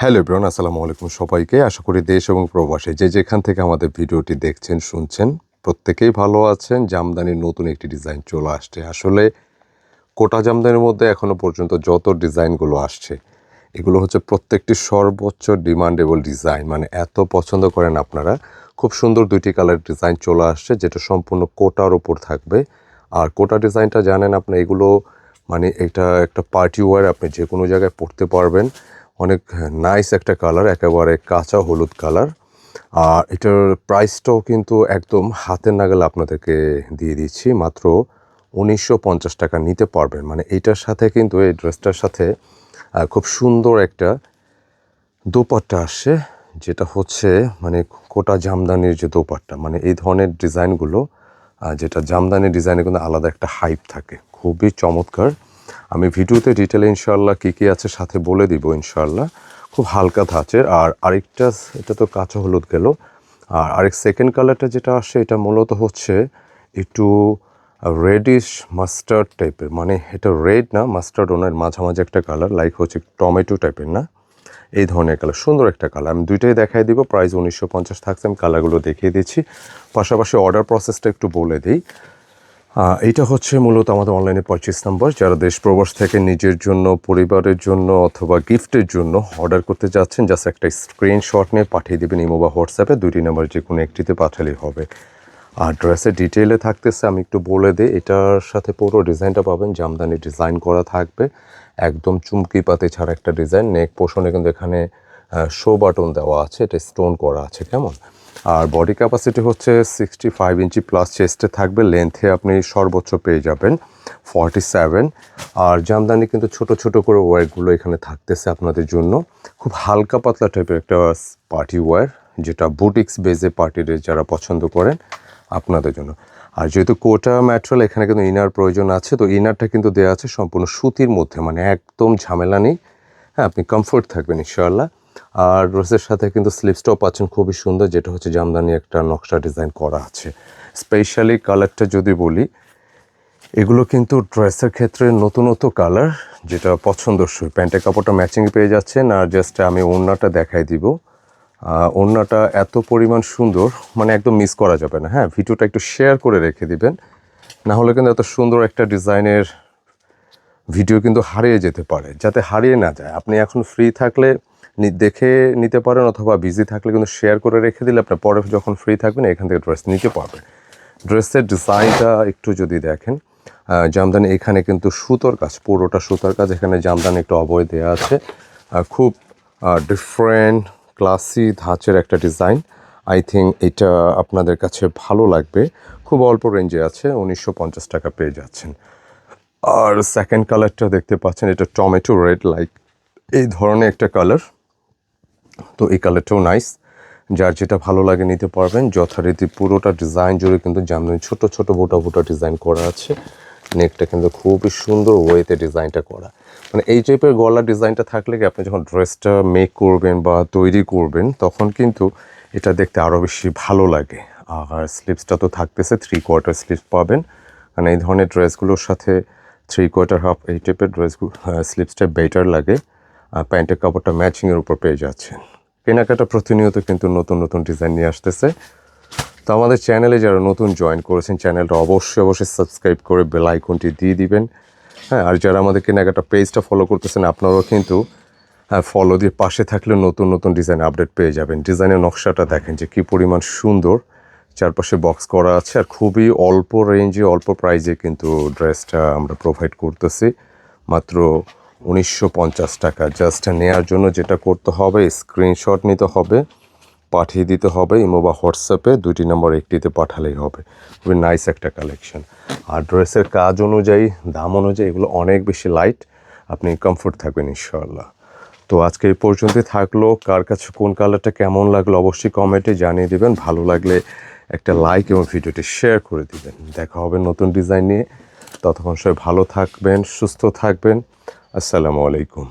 Hello ব্রন আসসালামু আলাইকুম সবাইকে। আশা করি দেশ এবং প্রবাসে যে যেখান থেকে আমাদের ভিডিওটি দেখছেন, শুনছেন, প্রত্যেকেই ভালো আছেন। জামদানির নতুন একটি ডিজাইন চলে আসছে। আসলে কোটা জামদানির মধ্যে এখনও পর্যন্ত যত ডিজাইনগুলো আসছে, এগুলো হচ্ছে প্রত্যেকটি সর্বোচ্চ ডিমান্ডেবল ডিজাইন। মানে এত পছন্দ করেন আপনারা, খুব সুন্দর দুইটি কালার ডিজাইন চলে আসছে, যেটা সম্পূর্ণ কোটার ওপর থাকবে। আর কোটা ডিজাইনটা জানেন আপনি, এগুলো মানে এটা একটা পার্টি ওয়ার আপনি যে কোনো জায়গায় পড়তে পারবেন। অনেক নাইস একটা কালার একেবারে কাঁচা হলুদ কালার আর এটার প্রাইসটাও কিন্তু একদম হাতের নাগালে আপনাদেরকে দিয়ে দিচ্ছি, মাত্র উনিশশো পঞ্চাশ টাকা নিতে পারবেন। মানে এইটার সাথে কিন্তু, এই ড্রেসটার সাথে খুব সুন্দর একটা দোপাট্টা আসে যেটা হচ্ছে মানে কোটা জামদানির যে দোপাট্টা মানে এই ধরনের ডিজাইনগুলো যেটা জামদানি ডিজাইনে কিন্তু আলাদা একটা হাইপ থাকে। খুবই চমৎকার। আমি ভিডিওতে ডিটেলে ইনশাল্লাহ কী কী আছে সাথে বলে দিব ইনশাল্লাহ খুব হালকা ধাঁচের, আর আরেকটা এটা তো কাঁচা হলুদ গেল। আর আরেক সেকেন্ড কালারটা যেটা আসে, এটা মূলত হচ্ছে একটু রেডিশ মাস্টার্ড টাইপের মানে এটা রেড না মাস্টার্ড ওনার মাঝামাঝি একটা কালার লাইক হচ্ছে টমেটো টাইপের না। এই ধরনের কালার সুন্দর একটা কালার আমি দুইটাই দেখাই দিব প্রাইস উনিশশো পঞ্চাশ থাকছে, আমি কালারগুলো দেখিয়ে দিচ্ছি। পাশাপাশি অর্ডার প্রসেসটা একটু বলে দিই। এইটা হচ্ছে মূলত আমাদের অনলাইনে পঁচিশ নাম্বার যারা দেশ প্রবাস থেকে নিজের জন্য, পরিবারের জন্য অথবা গিফটের জন্য অর্ডার করতে যাচ্ছেন জাস্ট একটা স্ক্রিনশট নিয়ে পাঠিয়ে দেবেন ইমো বা হোয়াটসঅ্যাপে, দুইটি নাম্বার যে কোনো একটিতে পাঠালেই হবে। আর ড্রেসের ডিটেলে থাকতেছে, আমি একটু বলে দিই, এটার সাথে পুরো ডিজাইনটা পাবেন, জামদানি ডিজাইন করা থাকবে। একদম চুমকি পাতে ছাড়া একটা ডিজাইন নেক পোষণে কিন্তু এখানে শো বাটন দেওয়া আছে, এটা স্টোন করা আছে, কেমন? আর বডি ক্যাপাসিটি হচ্ছে সিক্সটি ফাইভ ইঞ্চি প্লাস চেস্টে থাকবে লেন্থে আপনি সর্বোচ্চ পেয়ে যাবেন ফর্টি সেভেন আর জামদানি কিন্তু ছোট ছোট করে ওয়ারগুলো এখানে থাকতেছে আপনাদের জন্য। খুব হালকা পাতলা টাইপের একটা পার্টি ওয়্যার যেটা বুটিক্স বেজে পার্টির যারা পছন্দ করেন আপনাদের জন্য। আর যেহেতু কোটা ম্যাটেরিয়াল এখানে কিন্তু ইনার প্রয়োজন আছে, তো ইনারটা কিন্তু দেওয়া আছে সম্পূর্ণ সুতির মধ্যে মানে একদম ঝামেলা নেই। হ্যাঁ আপনি কমফোর্ট থাকবেন, ইনশাআল্লাহ। আর ড্রেসের সাথে কিন্তু স্লিপসটাও পাচ্ছেন খুবই সুন্দর, যেটা হচ্ছে জামদানি একটা নকশা ডিজাইন করা আছে। স্পেশালি কালারটা যদি বলি, এগুলো কিন্তু ড্রেসের ক্ষেত্রে নতুনত্ব কালার যেটা পছন্দসই। প্যান্টের কাপড়টা ম্যাচিং পেয়ে যাচ্ছেন, আর জাস্ট আমি ওড়নাটা দেখাই দিব। ওড়নাটা এত পরিমাণ সুন্দর মানে একদম মিস করা যাবে না। হ্যাঁ ভিডিওটা একটু শেয়ার করে রেখে দিবেন। না হলে কিন্তু এত সুন্দর একটা ডিজাইনের ভিডিও কিন্তু হারিয়ে যেতে পারে, যাতে হারিয়ে না যায়। আপনি এখন ফ্রি থাকলে দেখে নিতে পারেন অথবা বিজি থাকলে কিন্তু শেয়ার করে রেখে দিলে আপনার পরে যখন ফ্রি থাকবেন এখান থেকে ড্রেস নিতে পারবেন। ড্রেসের ডিজাইনটা একটু যদি দেখেন জামদানি এখানে কিন্তু সুতোর কাজ, পুরোটা সুতোর কাজ, এখানে জামদানি একটু অবয় দেওয়া আছে। খুব ডিফারেন্ট ক্লাসি ধাঁচের একটা ডিজাইন আই থিঙ্ক এটা আপনাদের কাছে ভালো লাগবে। খুব অল্প রেঞ্জে আছে, উনিশশো পঞ্চাশ টাকা পেয়ে যাচ্ছেন। আর সেকেন্ড কালারটা দেখতে পাচ্ছেন, এটা টমেটো রেড লাইক এই ধরনের একটা কালার তো এই কালারটাও নাইস যার যেটা ভালো লাগে নিতে পারবেন, যথারীতি পুরোটা ডিজাইন জুড়ে কিন্তু জামদানি ছোট ছোট, বোটা বোটা ডিজাইন করা আছে। নেকটা কিন্তু খুবই সুন্দর ওয়েতে ডিজাইনটা করা। মানে এই টাইপের গলার ডিজাইনটা থাকলে কি আপনি যখন ড্রেসটা মেক করবেন বা তৈরি করবেন, তখন কিন্তু এটা দেখতে আরও বেশি ভালো লাগে। আর স্লিপসটা তো থাকতেছে থ্রি কোয়ার্টার স্লিপস পাবেন। মানে এই ধরনের ড্রেসগুলোর সাথে থ্রি কোয়ার্টার হাফ এই টাইপের ড্রেসগুলো স্লিপসটা বেটার লাগে। প্যান্টের কাপড়টা ম্যাচিংয়ের উপর পেয়ে যাচ্ছেন। কেনাকাটা প্রতিনিয়ত কিন্তু নতুন নতুন ডিজাইন নিয়ে আসতেছে। তো আমাদের চ্যানেলে যারা নতুন জয়েন করেছেন, চ্যানেলটা অবশ্যই অবশ্যই সাবস্ক্রাইব করে বেল আইকনটি দিয়ে দিবেন। হ্যাঁ আর যারা আমাদের কেনাকাটা পেজটা ফলো করতেছেন, আপনারাও কিন্তু হ্যাঁ ফলো দিয়ে পাশে থাকলে নতুন নতুন ডিজাইন আপডেট পেয়ে যাবেন। ডিজাইনের নকশাটা দেখেন যে কী পরিমাণ সুন্দর। চারপাশে বক্স করা আছে আর খুবই অল্প রেঞ্জে অল্প প্রাইজে কিন্তু ড্রেসটা আমরা প্রোভাইড করতেছি। মাত্র উনিশশো পঞ্চাশ টাকা। জাস্ট নেয়ার জন্য যেটা করতে হবে স্ক্রিনশট নিতে হবে, পাঠিয়ে দিতে হবে, ইমো বা হোয়াটসঅ্যাপে দুইটি নম্বর একটিতে পাঠালেই হবে। খুবই নাইস একটা কালেকশন আর ড্রেসের কাজ অনুযায়ী, দাম অনুযায়ী এগুলো অনেক বেশি লাইট আপনি কমফোর্ট থাকবেন ইনশাআল্লাহ। তো আজকে এই পর্যন্তই থাকল। কার কাছে, কোন কালারটা কেমন লাগল অবশ্যই কমেন্টে জানিয়ে দিবেন। ভালো লাগলে একটা লাইক এবং ভিডিওটি শেয়ার করে দিবেন। দেখা হবে নতুন ডিজাইন নিয়ে। ততক্ষণ সবাই ভালো থাকবেন, সুস্থ থাকবেন। আসসালামু আলাইকুম।